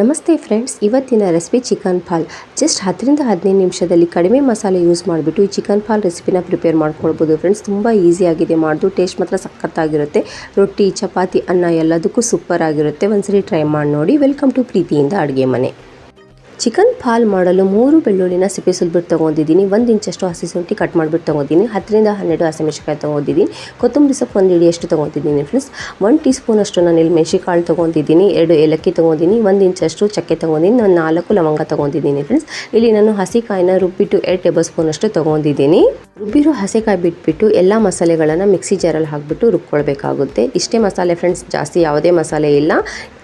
ನಮಸ್ತೆ ಫ್ರೆಂಡ್ಸ್, ಇವತ್ತಿನ recipe chicken fall just ಹತ್ತರಿಂದ ಹದಿನೈದು ನಿಮಿಷದಲ್ಲಿ ಕಡಿಮೆ ಮಸಾಲೆ ಯೂಸ್ ಮಾಡಿಬಿಟ್ಟು ಈ ಚಿಕನ್ ಫಾಲ್ ರೆಸಿಪಿನ ಪ್ರಿಪೇರ್ ಮಾಡ್ಕೊಳ್ಬೋದು. ಫ್ರೆಂಡ್ಸ್, ತುಂಬ ಈಸಿಯಾಗಿದೆ ಮಾಡೋದು ಟೇಸ್ಟ್ ಮಾತ್ರ ಸಖತ್ತಾಗಿರುತ್ತೆ. ರೊಟ್ಟಿ, ಚಪಾತಿ, ಅನ್ನ ಎಲ್ಲದಕ್ಕೂ ಸೂಪರ್ ಆಗಿರುತ್ತೆ. ಒಂದ್ಸರಿ ಟ್ರೈ ಮಾಡಿ ನೋಡಿ. ವೆಲ್ಕಮ್ ಟು ಪ್ರೀತಿಯಿಂದ ಅಡುಗೆ ಮನೆ. ಚಿಕನ್ ಪಾಲ್ ಮಾಡಲು ಮೂರು ಬೆಳ್ಳುಳ್ಳಿನ ಸಿಪ್ಪೆ ಸುಲ್ಬಿಟ್ಟು ತೊಗೊಂಡಿದ್ದೀನಿ. ಒಂದು ಇಂಚಷ್ಟು ಹಸಿ ಶುಂಠಿ ಕಟ್ ಮಾಡಿಬಿಟ್ಟು ತೊಗೊಂಡಿದ್ದೀನಿ. ಹತ್ತರಿಂದ ಹನ್ನೆರಡು ಹಸಿಮೆಣಸಿಕಾಯಿ ತೊಗೊಂಡಿದ್ದೀನಿ. ಕೊತ್ತಂಬರಿ ಸೊಪ್ಪು ಒಂದು ಇಡಿಯಷ್ಟು ತೊಗೊಂಡಿದ್ದೀನಿ ಫ್ರೆಂಡ್ಸ್ ಒನ್ ಟೀ ಸ್ಪೂನಷ್ಟು ನಾನು ಇಲ್ಲಿ ಮೆಣಸಿಕಾಳು ತೊಗೊಂಡಿದ್ದೀನಿ. ಎರಡು ಏಲಕ್ಕಿ ತೊಗೊಂಡಿದ್ದೀನಿ. ಒಂದು ಇಂಚಷ್ಟು ಚಕ್ಕೆ ತೊಗೊಂಡಿದ್ದೀನಿ. ನಾನು ನಾಲ್ಕು ಲವಂಗ ತೊಗೊಂಡಿದ್ದೀನಿ ಫ್ರೆಂಡ್ಸ್ ಇಲ್ಲಿ ನಾನು ಹಸಿಕಾಯಿನ ರುಬ್ಬಿಟ್ಟು ಎರಡು ಟೇಬಲ್ ಸ್ಪೂನ್ ಅಷ್ಟು ತೊಗೊಂಡಿದ್ದೀನಿ. ರುಬ್ಬಿರೋ ಹಸಿಕಾಯಿ ಬಿಟ್ಬಿಟ್ಟು ಎಲ್ಲ ಮಸಾಲೆಗಳನ್ನು ಮಿಕ್ಸಿ ಜಾರಲ್ಲಿ ಹಾಕಿಬಿಟ್ಟು ರುಬ್ಕೊಳ್ಬೇಕಾಗುತ್ತೆ. ಇಷ್ಟೇ ಮಸಾಲೆ ಫ್ರೆಂಡ್ಸ್ ಜಾಸ್ತಿ ಯಾವುದೇ ಮಸಾಲೆ ಇಲ್ಲ.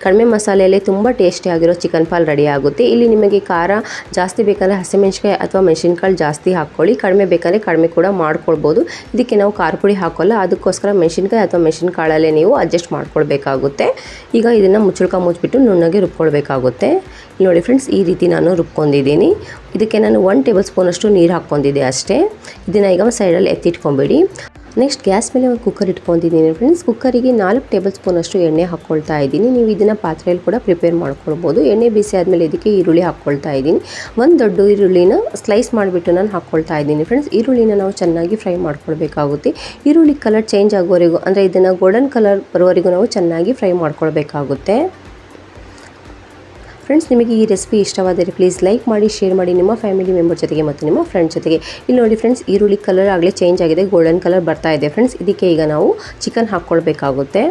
ಕಡಿಮೆ ಮಸಾಲೆಯಲ್ಲೇ ತುಂಬ ಟೇಸ್ಟಿಯಾಗಿರೋ ಚಿಕನ್ ಪಾಲ್ ರೆಡಿ ಆಗುತ್ತೆ. ಇಲ್ಲಿ ನಿಮಗೆ ಖಾರ ಜಾಸ್ತಿ ಬೇಕಂದರೆ ಹಸಿಮೆಣ್ಸಿಕಾಯಿ ಅಥವಾ ಮೆಣಸಿನ್ಕಾಳು ಜಾಸ್ತಿ ಹಾಕ್ಕೊಳ್ಳಿ. ಕಡಿಮೆ ಬೇಕಂದರೆ ಕಡಿಮೆ ಕೂಡ ಮಾಡ್ಕೊಳ್ಬೋದು. ಇದಕ್ಕೆ ನಾವು ಖಾರ ಪುಡಿ ಹಾಕೋಲ್ಲ. ಅದಕ್ಕೋಸ್ಕರ ಮೆಣಸಿನ್ಕಾಯಿ ಅಥವಾ ಮೆಣಸಿನ್ಕಾಳಲ್ಲೇ ನೀವು ಅಡ್ಜಸ್ಟ್ ಮಾಡ್ಕೊಳ್ಬೇಕಾಗುತ್ತೆ. ಈಗ ಇದನ್ನು ಮುಚ್ಚುಳ್ಕ ಮುಚ್ಚಿಬಿಟ್ಟು ನುಣ್ಣಗೆ ರುಬ್ಕೊಳ್ಬೇಕಾಗುತ್ತೆ. ನೋಡಿ ಫ್ರೆಂಡ್ಸ್, ಈ ರೀತಿ ನಾನು ರುಬ್ಕೊಂಡಿದ್ದೀನಿ. ಇದಕ್ಕೆ ನಾನು ಒನ್ ಟೇಬಲ್ ಸ್ಪೂನಷ್ಟು ನೀರು ಹಾಕ್ಕೊಂಡಿದ್ದೆ ಅಷ್ಟೇ. ಇದನ್ನು ಈಗ ಸೈಡಲ್ಲಿ ಎತ್ತಿಟ್ಕೊಂಬಿಡಿ. ನೆಕ್ಸ್ಟ್ ಗ್ಯಾಸ್ ಮೇಲೆ ಒಂದು ಕುಕ್ಕರ್ ಇಟ್ಕೊಂಡಿದ್ದೀನಿ ಫ್ರೆಂಡ್ಸ್ ಕುಕ್ಕರಿಗೆ ನಾಲ್ಕು ಟೇಬಲ್ ಸ್ಪೂನಷ್ಟು ಎಣ್ಣೆ ಹಾಕ್ಕೊಳ್ತಾ ಇದ್ದೀನಿ. ನೀವು ಇದನ್ನು ಪಾತ್ರೆಯಲ್ಲಿ ಕೂಡ ಪ್ರಿಪೇರ್ ಮಾಡ್ಕೊಳ್ಬೋದು. ಎಣ್ಣೆ ಬಿಸಿ ಆದಮೇಲೆ ಇದಕ್ಕೆ ಈರುಳ್ಳಿ ಹಾಕ್ಕೊಳ್ತಾ ಇದ್ದೀನಿ. ಒಂದು ದೊಡ್ಡ ಈರುಳ್ಳಿನ ಸ್ಲೈಸ್ ಮಾಡಿಬಿಟ್ಟು ನಾನು ಹಾಕ್ಕೊಳ್ತಾ ಇದ್ದೀನಿ ಫ್ರೆಂಡ್ಸ್ ಈರುಳ್ಳಿನ ನಾವು ಚೆನ್ನಾಗಿ ಫ್ರೈ ಮಾಡ್ಕೊಳ್ಬೇಕಾಗುತ್ತೆ. ಈರುಳ್ಳಿ ಕಲರ್ ಚೇಂಜ್ ಆಗೋವರೆಗೂ ಅಂದರೆ ಇದನ್ನು ಗೋಲ್ಡನ್ ಕಲರ್ ಬರೋವರೆಗೂ ನಾವು ಚೆನ್ನಾಗಿ ಫ್ರೈ ಮಾಡ್ಕೊಳ್ಬೇಕಾಗುತ್ತೆ. ಫ್ರೆಂಡ್ಸ್ ನಿಮಗೆ ಈ ರೆಸಿಪಿ ಇಷ್ಟವಾದರೆ ಪ್ಲೀಸ್ ಲೈಕ್ ಮಾಡಿ ಶೇರ್ ಮಾಡಿ ನಿಮ್ಮ ಫ್ಯಾಮಿಲಿ ಮೆಂಬರ್ ಜೊತೆಗೆ ಮತ್ತು ನಿಮ್ಮ ಫ್ರೆಂಡ್ಸ್ ಜೊತೆಗೆ. ಇಲ್ಲಿ ನೋಡಿ ಫ್ರೆಂಡ್ಸ್ ಈರುಳ್ಳಿ ಕಲರ್ ಆಗಲೇ ಚೇಂಜ್ ಆಗಿದೆ ಗೋಲ್ಡನ್ ಕಲರ್ ಬರ್ತಾ ಇದೆ. ಫ್ರೆಂಡ್ಸ್ ಇದಕ್ಕೆ ಈಗ ನಾವು ಚಿಕನ್ ಹಾಕ್ಕೊಳ್ಬೇಕಾಗುತ್ತೆ.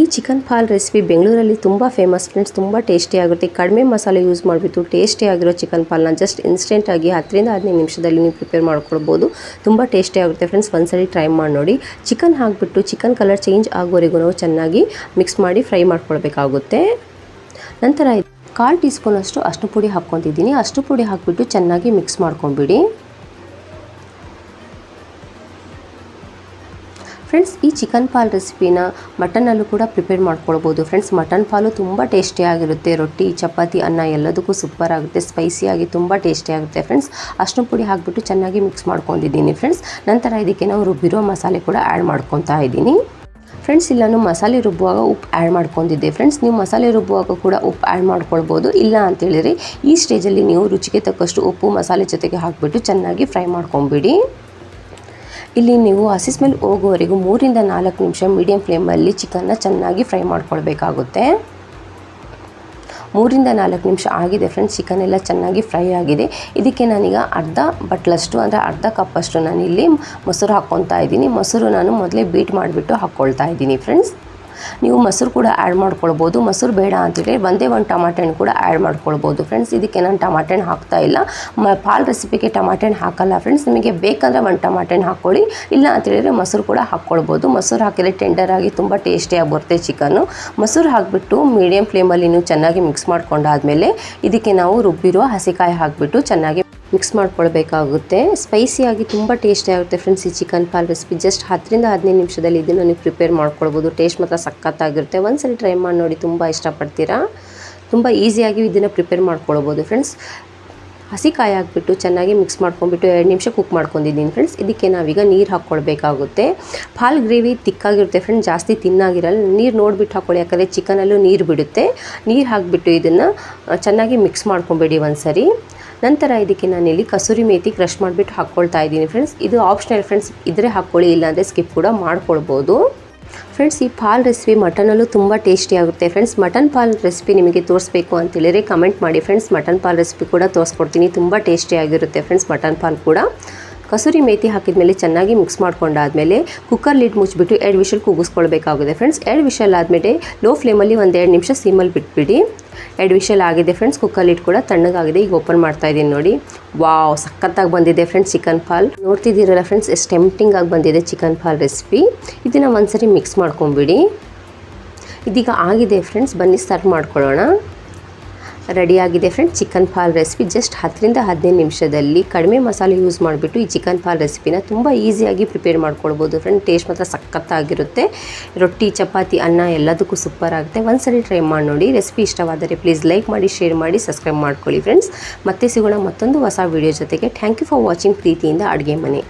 ಈ ಚಿಕನ್ ಫಾಲ್ ರೆಸಿಪಿ ಬೆಂಗಳೂರಲ್ಲಿ ತುಂಬ ಫೇಮಸ್ ಫ್ರೆಂಡ್ಸ್ ತುಂಬ ಟೇಸ್ಟಿಯಾಗುತ್ತೆ ಕಡಿಮೆ ಮಸಾಲೆ ಯೂಸ್ ಮಾಡಿಬಿಟ್ಟು ಟೇಸ್ಟಿಯಾಗಿರೋ ಚಿಕನ್ ಫಾಲ್ನ ಜಸ್ಟ್ ಇನ್ಸ್ಟೆಂಟಾಗಿ ಹತ್ತರಿಂದ ಹದಿನೈದು ನಿಮಿಷದಲ್ಲಿ ನೀವು ಪ್ರಿಪೇರ್ ಮಾಡ್ಕೊಳ್ಬೋದು. ತುಂಬ ಟೇಸ್ಟಿಯಾಗುತ್ತೆ ಫ್ರೆಂಡ್ಸ್ ಒಂದ್ಸರಿ ಟ್ರೈ ಮಾಡಿ ನೋಡಿ. ಚಿಕನ್ ಹಾಕಿಬಿಟ್ಟು ಚಿಕನ್ ಕಲರ್ ಚೇಂಜ್ ಆಗೋವರೆಗೂ ನಾವು ಚೆನ್ನಾಗಿ ಮಿಕ್ಸ್ ಮಾಡಿ ಫ್ರೈ ಮಾಡ್ಕೊಳ್ಬೇಕಾಗುತ್ತೆ. ನಂತರ ಕಾಲು ಟೀ ಸ್ಪೂನಷ್ಟು ಅಷ್ಟು ಪುಡಿ ಹಾಕ್ಕೊತಿದ್ದೀನಿ. ಅಷ್ಟು ಪುಡಿ ಹಾಕಿಬಿಟ್ಟು ಚೆನ್ನಾಗಿ ಮಿಕ್ಸ್ ಮಾಡ್ಕೊಂಬಿಡಿ ಫ್ರೆಂಡ್ಸ್ ಈ ಚಿಕನ್ ಪಾಲ್ ರೆಸಿಪಿನ ಮಟನಲ್ಲೂ ಕೂಡ ಪ್ರಿಪೇರ್ ಮಾಡ್ಕೊಳ್ಬೋದು. ಫ್ರೆಂಡ್ಸ್ ಮಟನ್ ಪಾಲು ತುಂಬ ಟೇಸ್ಟಿಯಾಗಿರುತ್ತೆ ರೊಟ್ಟಿ, ಚಪಾತಿ, ಅನ್ನ ಎಲ್ಲದಕ್ಕೂ ಸೂಪರ್ ಆಗುತ್ತೆ. ಸ್ಪೈಸಿಯಾಗಿ ತುಂಬ ಟೇಸ್ಟಿಯಾಗುತ್ತೆ ಫ್ರೆಂಡ್ಸ್ ಅಷ್ಟು ಪುಡಿ ಹಾಕಿಬಿಟ್ಟು ಚೆನ್ನಾಗಿ ಮಿಕ್ಸ್ ಮಾಡ್ಕೊಂಡಿದ್ದೀನಿ. ಫ್ರೆಂಡ್ಸ್ ನಂತರ ಇದಕ್ಕೆ ನಾವು ರುಬ್ಬಿರೋ ಮಸಾಲೆ ಕೂಡ ಆ್ಯಡ್ ಮಾಡ್ಕೊತಾ ಇದ್ದೀನಿ. ಫ್ರೆಂಡ್ಸ್ ಇಲ್ಲ ನಾನು ಮಸಾಲೆ ರುಬ್ಬುವಾಗ ಉಪ್ಪು ಆ್ಯಡ್ ಮಾಡ್ಕೊಂಡಿದ್ದೆ. ಫ್ರೆಂಡ್ಸ್ ನೀವು ಮಸಾಲೆ ರುಬ್ಬುವಾಗ ಕೂಡ ಉಪ್ಪು ಆ್ಯಡ್ ಮಾಡ್ಕೊಳ್ಬೋದು. ಇಲ್ಲ ಅಂತೇಳಿದರೆ ಈ ಸ್ಟೇಜಲ್ಲಿ ನೀವು ರುಚಿಗೆ ತಕ್ಕಷ್ಟು ಉಪ್ಪು, ಮಸಾಲೆ ಜೊತೆಗೆ ಹಾಕಿಬಿಟ್ಟು ಚೆನ್ನಾಗಿ ಫ್ರೈ ಮಾಡ್ಕೊಂಬಿಡಿ. ಇಲ್ಲಿ ನೀವು ಹಸಿ ಸ್ಮೆಲ್ ಹೋಗುವವರೆಗೂ ಮೂರಿಂದ ನಾಲ್ಕು ನಿಮಿಷ ಮೀಡಿಯಂ ಫ್ಲೇಮಲ್ಲಿ ಚಿಕನ್ನ ಚೆನ್ನಾಗಿ ಫ್ರೈ ಮಾಡ್ಕೊಳ್ಬೇಕಾಗುತ್ತೆ. ಮೂರಿಂದ ನಾಲ್ಕು ನಿಮಿಷ ಆಗಿದೆ ಫ್ರೆಂಡ್ಸ್ ಚಿಕನ್ ಎಲ್ಲ ಚೆನ್ನಾಗಿ ಫ್ರೈ ಆಗಿದೆ. ಇದಕ್ಕೆ ನಾನೀಗ ಅರ್ಧ ಬಟ್ಲಷ್ಟು ಅಂದರೆ ಅರ್ಧ ಕಪ್ಪಷ್ಟು ನಾನಿಲ್ಲಿ ಮೊಸರು ಹಾಕ್ಕೊತಾ ಇದ್ದೀನಿ. ಮೊಸರು ನಾನು ಮೊದಲೇ ಬೀಟ್ ಮಾಡಿಬಿಟ್ಟು ಹಾಕ್ಕೊಳ್ತಾ ಇದ್ದೀನಿ ಫ್ರೆಂಡ್ಸ್ ನೀವು ಮೊಸರು ಕೂಡ ಆ್ಯಡ್ ಮಾಡ್ಕೊಳ್ಬೋದು. ಮೊಸರು ಬೇಡ ಅಂತೇಳಿ ಒಂದೇ ಒಂದು ಟಮಾಟೆ ಹಣ್ಣು ಕೂಡ ಆ್ಯಡ್ ಮಾಡ್ಕೊಳ್ಬೋದು. ಫ್ರೆಂಡ್ಸ್ ಇದಕ್ಕೆ ನಾನು ಟಮಾಟೆ ಹಣ್ಣು ಹಾಕ್ತಾ ಇಲ್ಲ. ಮ, ಪಾಲ್ ರೆಸಿಪಿಗೆ ಟಮಾಟೆ ಹಣ್ಣು ಹಾಕಲ್ಲ ಫ್ರೆಂಡ್ಸ್ ನಿಮಗೆ ಬೇಕಂದರೆ ಒಂದು ಟಮಾಟೆ ಹಣ್ಣು ಹಾಕ್ಕೊಳ್ಳಿ. ಇಲ್ಲ ಅಂತೇಳಿದರೆ ಮೊಸರು ಕೂಡ ಹಾಕ್ಕೊಳ್ಬೋದು. ಮೊಸರು ಹಾಕಿದರೆ ಆಗಿ ತುಂಬ ಟೇಸ್ಟಿಯಾಗಿ ಬರುತ್ತೆ ಚಿಕನ್ನು ಮೊಸರು ಹಾಕಿಬಿಟ್ಟು ಮೀಡಿಯಮ್ ಫ್ಲೇಮಲ್ಲಿ ನೀವು ಚೆನ್ನಾಗಿ ಮಿಕ್ಸ್ ಮಾಡ್ಕೊಂಡಾದ್ಮೇಲೆ ಇದಕ್ಕೆ ನಾವು ರುಬ್ಬಿರೋ ಹಸಿಕಾಯಿ ಹಾಕಿಬಿಟ್ಟು ಚೆನ್ನಾಗಿ ಮಿಕ್ಸ್ ಮಾಡ್ಕೊಳ್ಬೇಕಾಗುತ್ತೆ. ಸ್ಪೈಸಿಯಾಗಿ ತುಂಬ ಟೇಸ್ಟಿ ಆಗುತ್ತೆ ಫ್ರೆಂಡ್ಸ್ ಈ ಚಿಕನ್ ಪಾಲ್ ರೆಸಿಪಿ ಜಸ್ಟ್ ಹತ್ತರಿಂದ ಹದಿನೈದು ನಿಮಿಷದಲ್ಲಿ ಇದನ್ನು ನೀವು ಪ್ರಿಪೇರ್ ಮಾಡ್ಕೊಳ್ಬೋದು. ಟೇಸ್ಟ್ ಮಾತ್ರ ಸಖತ್ತಾಗಿರುತ್ತೆ. ಒಂದ್ಸಲ ಟ್ರೈ ಮಾಡಿ ನೋಡಿ ತುಂಬ ಇಷ್ಟಪಡ್ತೀರಾ? ತುಂಬ ಈಸಿಯಾಗಿ ಇದನ್ನು ಪ್ರಿಪೇರ್ ಮಾಡ್ಕೊಳ್ಬೋದು ಫ್ರೆಂಡ್ಸ್ ಹಸಿ ಕಾಯಿ ಹಾಕ್ಬಿಟ್ಟು ಚೆನ್ನಾಗಿ ಮಿಕ್ಸ್ ಮಾಡ್ಕೊಂಡ್ಬಿಟ್ಟು ಎರಡು ನಿಮಿಷ ಕುಕ್ ಮಾಡ್ಕೊಂಡಿದ್ದೀನಿ ಫ್ರೆಂಡ್ಸ್ ಇದಕ್ಕೆ ನಾವೀಗ ನೀರು ಹಾಕ್ಕೊಳ್ಬೇಕಾಗುತ್ತೆ. ಪಾಲ್ ಗ್ರೇವಿ ತಿಕ್ಕಾಗಿರುತ್ತೆ ಫ್ರೆಂಡ್ಸ್ ಜಾಸ್ತಿ ತಿನ್ನಾಗಿರಲ್ಲ. ನೀರು ನೋಡಿಬಿಟ್ಟು ಹಾಕ್ಕೊಳ್ಳಿ ಯಾಕಂದರೆ ಚಿಕನಲ್ಲೂ ನೀರು ಬಿಡುತ್ತೆ. ನೀರು ಹಾಕಿಬಿಟ್ಟು ಇದನ್ನು ಚೆನ್ನಾಗಿ ಮಿಕ್ಸ್ ಮಾಡ್ಕೊಬೇಡಿ ಒಂದು ಸರಿ ನಂತರ ಇದಕ್ಕೆ ನಾನಿಲ್ಲಿ ಕಸೂರಿ ಮೇತಿ ಕ್ರಷ್ ಮಾಡಿಬಿಟ್ಟು ಹಾಕ್ಕೊಳ್ತಾ ಇದ್ದೀನಿ ಫ್ರೆಂಡ್ಸ್ ಇದು ಆಪ್ಷನಲ್ ಫ್ರೆಂಡ್ಸ್ ಇದ್ರೆ ಹಾಕ್ಕೊಳ್ಳಿ ಇಲ್ಲಾಂದರೆ ಸ್ಕಿಪ್ ಕೂಡ ಮಾಡ್ಕೊಳ್ಬೋದು. ಫ್ರೆಂಡ್ಸ್ ಈ ಪಾಲ್ ರೆಸಿಪಿ ಮಟನಲ್ಲೂ ತುಂಬ ಟೇಸ್ಟಿ ಆಗುತ್ತೆ. ಫ್ರೆಂಡ್ಸ್ ಮಟನ್ ಪಾಲ್ ರೆಸಿಪಿ ನಿಮಗೆ ತೋರಿಸ್ಬೇಕು ಅಂತೇಳಿದರೆ ಕಮೆಂಟ್ ಮಾಡಿ. ಫ್ರೆಂಡ್ಸ್ ಮಟನ್ ಪಾಲ್ ರೆಸಿಪಿ ಕೂಡ ತೋರಿಸ್ಕೊಡ್ತೀನಿ. ತುಂಬ ಟೇಸ್ಟಿಯಾಗಿರುತ್ತೆ ಫ್ರೆಂಡ್ಸ್ ಮಟನ್ ಪಾಲ್ ಕೂಡ. ಕಸೂರಿ ಹಾಕಿದ ಮೇಲೆ ಚೆನ್ನಾಗಿ ಮಿಕ್ಸ್ ಮಾಡ್ಕೊಂಡಾದಮೇಲೆ ಕುಕ್ಕರ್ ಲಿಡ್ ಮುಚ್ಚಿಬಿಟ್ಟು ಎರಡು ವಿಷಲ್ ಕೂಗಿಸ್ಕೊಳ್ಬೇಕಾಗುತ್ತೆ ಫ್ರೆಂಡ್ಸ್ ಎರಡು ವಿಷಲ್ ಆದಮೇಲೆ ಲೋ ಫ್ಲೇಮಲ್ಲಿ ಒಂದು ಎರಡು ನಿಮಿಷ ಸೀಮಲ್ಲಿ ಬಿಟ್ಬಿಡಿ. ಎರಡು ವಿಷಲ್ ಆಗಿದೆ ಫ್ರೆಂಡ್ಸ್ ಕುಕ್ಕರ್ ಲಿಡ್ ಕೂಡ ತಣ್ಣಗಾಗಿದೆ. ಈಗ ಓಪನ್ ಮಾಡ್ತಾ ಇದ್ದೀನಿ ನೋಡಿ. ವಾವ್ ಸಖತ್ತಾಗಿ ಬಂದಿದೆ ಫ್ರೆಂಡ್ಸ್ ಚಿಕನ್ ಫಾಲ್ ನೋಡ್ತಿದ್ದೀರಲ್ಲ ಫ್ರೆಂಡ್ಸ್ ಎಷ್ಟು ಆಗಿ ಬಂದಿದೆ ಚಿಕನ್ ಫಾಲ್ ರೆಸಿಪಿ ಇದನ್ನು ಒಂದ್ಸರಿ ಮಿಕ್ಸ್ ಮಾಡ್ಕೊಂಬಿಡಿ. ಇದೀಗ ಆಗಿದೆ ಫ್ರೆಂಡ್ಸ್ ಬನ್ನಿ ಸ್ಟಾರ್ಟ್ ಮಾಡ್ಕೊಳ್ಳೋಣ. ರೆಡಿಯಾಗಿದೆ ಫ್ರೆಂಡ್ ಚಿಕನ್ ಪಾಲ್ ರೆಸಿಪಿ ಜಸ್ಟ್ ಹತ್ತರಿಂದ ಹದಿನೈದು ನಿಮಿಷದಲ್ಲಿ ಕಡಿಮೆ ಮಸಾಲೆ ಯೂಸ್ ಮಾಡಿಬಿಟ್ಟು ಈ ಚಿಕನ್ ಪಾಲ್ ರೆಸಿಪಿನ ತುಂಬ ಈಸಿಯಾಗಿ ಪ್ರಿಪೇರ್ ಮಾಡ್ಕೊಳ್ಬೋದು ಫ್ರೆಂಡ್ ಟೇಸ್ಟ್ ಮಾತ್ರ ಸಖತ್ತಾಗಿರುತ್ತೆ. ರೊಟ್ಟಿ, ಚಪಾತಿ, ಅನ್ನ ಎಲ್ಲದಕ್ಕೂ ಸೂಪರ್ ಆಗುತ್ತೆ. ಒಂದ್ಸರಿ ಟ್ರೈ ಮಾಡಿ ನೋಡಿ. ರೆಸಿಪಿ ಇಷ್ಟವಾದರೆ ಪ್ಲೀಸ್ ಲೈಕ್ ಮಾಡಿ, ಶೇರ್ ಮಾಡಿ, ಸಬ್ಸ್ಕ್ರೈಬ್ ಮಾಡ್ಕೊಳ್ಳಿ ಫ್ರೆಂಡ್ಸ್. ಮತ್ತೆ ಸಿಗೋಣ ಮತ್ತೊಂದು ಹೊಸ ವೀಡಿಯೋ ಜೊತೆಗೆ. ಥ್ಯಾಂಕ್ ಯು ಫಾರ್ ವಾಚಿಂಗ್ ಪ್ರೀತಿಯಿಂದ ಅಡುಗೆ ಮನೆ.